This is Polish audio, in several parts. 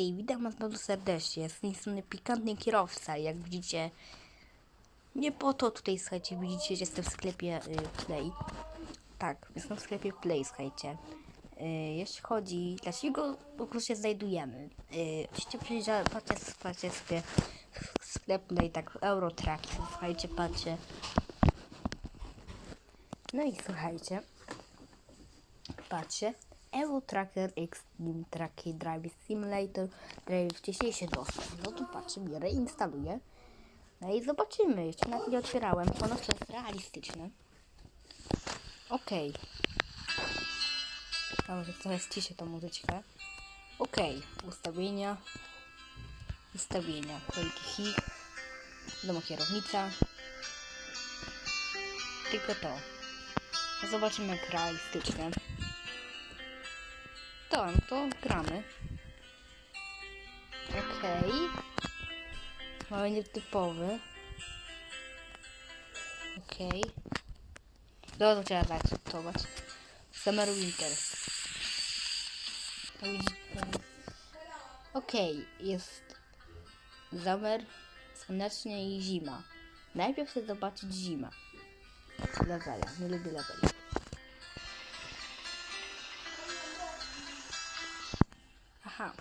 Hej, witam was bardzo serdecznie. Z tej strony pikantny kierowca. Jak widzicie, nie po to tutaj, słuchajcie, widzicie, że jestem w sklepie y, Play. Tak, jestem w sklepie Play, słuchajcie. Y, jeśli chodzi, dlaczego po prostu się znajdujemy? Y, oczywiście patrzcie, patrzcie sobie sklep Play, tak, Eurotrack, słuchajcie, patrzcie. No i słuchajcie, patrzcie. Euro Tracker Extreme Tracky Drive Simulator Drive wcześniej się dostał. No to patrzę, biorę instaluję. No i zobaczymy. Jeszcze nawet nie otwierałem. To jest realistyczne. Okej. Okay. Może trochę ściszę tą muzyczkę. Okej. Ustawienia. Ustawienia. Wielki hit. Domo kierownica. Tylko to. Zobaczymy jak realistyczne. To, no to gramy. Okej. Mamy nietypowy. Okej. No to trzeba zaakceptować. Summer Winter. No. Okej, jest summer, słonecznie i zima. Najpierw chcę zobaczyć zima. Levela, nie lubię leveli. Aha.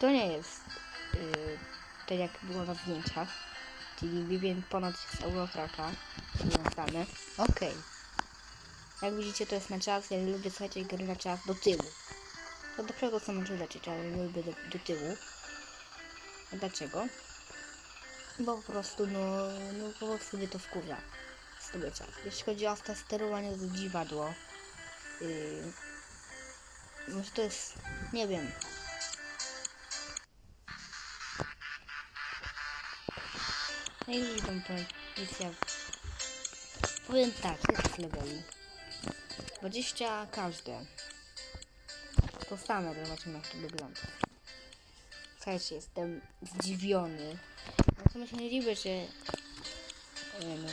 To nie jest yy, tak jak było na zdjęciach? Czyli Vivien ponad z Eurotraka związane. Okej. Jak widzicie to jest na czas, ja nie lubię słuchajcie gry na czas do tyłu. To do przodu są może lecieć, ale nie lubię do, do tyłu. A dlaczego? Bo po prostu no, no po prostu mnie to wkurza z tego czasu. Jeśli chodzi o to sterowanie z dziwadło, yy, może to jest, nie wiem. No i idą policja. Powiem tak, jest leveli. 20 każde. To same, zobaczymy jak to wygląda. Słuchajcie, jestem zdziwiony. No to dziwię, że... e, No,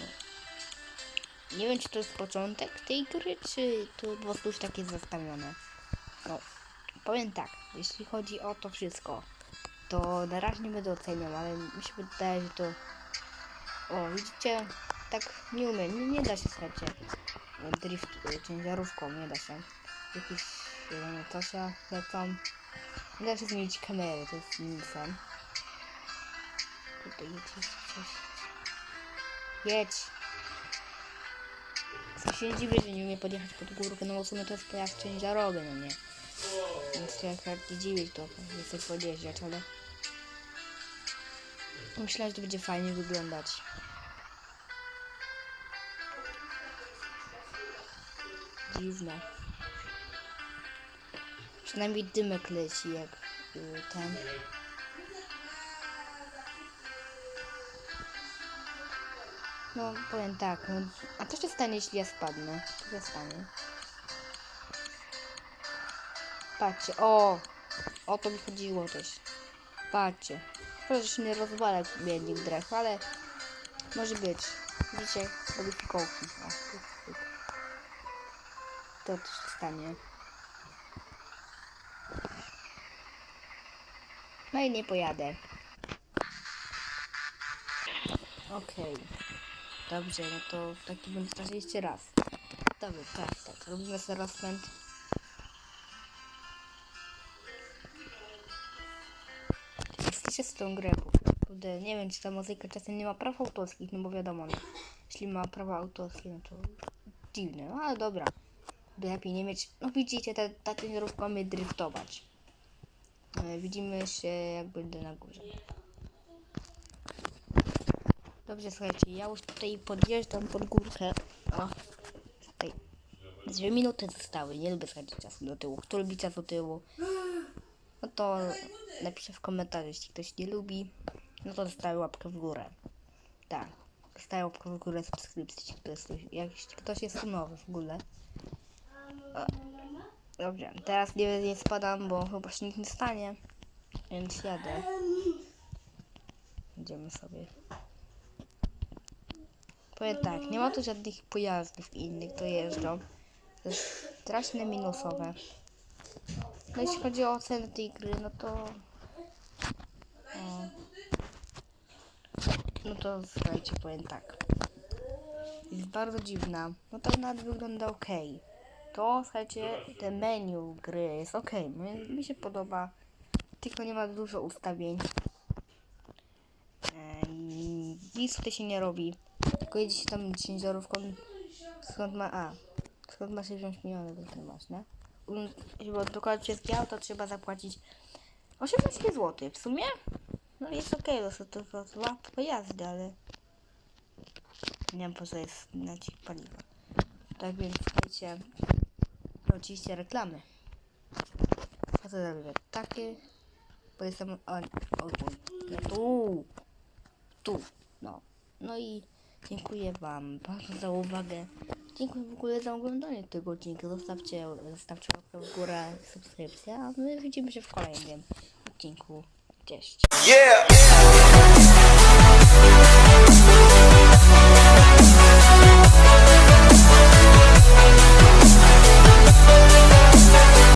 nie wiem, czy to jest początek tej gry, czy to po prostu już takie zastawione. No, powiem tak, jeśli chodzi o to wszystko, to na razie nie będę oceniał, ale mi się wydaje, że to... O, widzicie? Tak nie umiem, nie, nie da się, słuchajcie, drift y, ciężarówką, nie da się. Jakieś zielone tosia lecą. Nie da się zmienić kamery, to jest minusem. Tutaj jedź, jedź, jedź. Co się dziwię, że nie umie podjechać pod górkę, no bo w sumie to jest pojazd ciężarowy, no nie. Więc się jak dziwić to, nie chcę podjeżdżać, ale... Myślę, że to będzie fajnie wyglądać. Dziwne. Przynajmniej dymek leci jak y, ten. No, powiem tak, no, a co się stanie, jeśli ja spadnę? Co się stanie? Patrzcie, o! O to mi chodziło też. Patrzcie. Proszę, się nie rozwala jak biednik drech, ale może być. Widzicie, robię fikołki. To też stanie. No i nie pojadę. Okej. Dobrze, no to takim bądź razie jeszcze raz. Dobra, tak, tak. Robimy sobie rozpęd. Jesteście z tą grę, kurde, nie wiem, czy ta muzyka czasem nie ma praw autorskich, no bo wiadomo, no, jeśli ma prawa autorskie, no to dziwne, no ale dobra. Lepiej nie mieć, no widzicie, ta, ta ciężarówka umie driftować. E, Widzimy się, jak będę na górze. Dobrze, słuchajcie, ja już tutaj podjeżdżam pod górkę. O, tutaj. Dwie minuty zostały, nie lubię schodzić czasu do tyłu. Kto lubi czas do tyłu? No to napiszę w komentarzu, jeśli ktoś nie lubi. No to dostaję łapkę w górę. Tak, dostaję łapkę w górę subskrypcji, jeśli ktoś, jeśli ktoś jest nowy w ogóle. O. Dobrze, teraz nie, nie spadam, bo chyba się nic nie stanie. Więc jadę. Idziemy sobie. Powiem tak, nie ma tu żadnych pojazdów innych, to jeżdżą. To jest strasznie minusowe. No jeśli chodzi o ocenę tej gry, no to... No to słuchajcie, powiem tak. Jest bardzo dziwna. No to nawet wygląda ok. To słuchajcie, te menu gry jest ok. Mi, mi się podoba. Tylko nie ma dużo ustawień. E, i nic tutaj się nie robi. Tylko jedzie się tam ciężarówką. Skąd ma. A. Skąd ma się wziąć miliony, to masz, nie? Um, Żeby dokładać wszystkie auto, trzeba zapłacić 18 zł. W sumie? No jest okay, to, to, to, to łatwo jazdy, ale nie wiem po co jest na ci. Tak więc słuchajcie, oczywiście reklamy. A co zrobię? Takie, bo jestem, o, o, nie, tu, tu, no. No i dziękuję wam bardzo za uwagę. Dziękuję w ogóle za oglądanie tego odcinka. Zostawcie, zostawcie łapkę w górę, subskrypcję, a my widzimy się w kolejnym odcinku. Cześć. Yeah.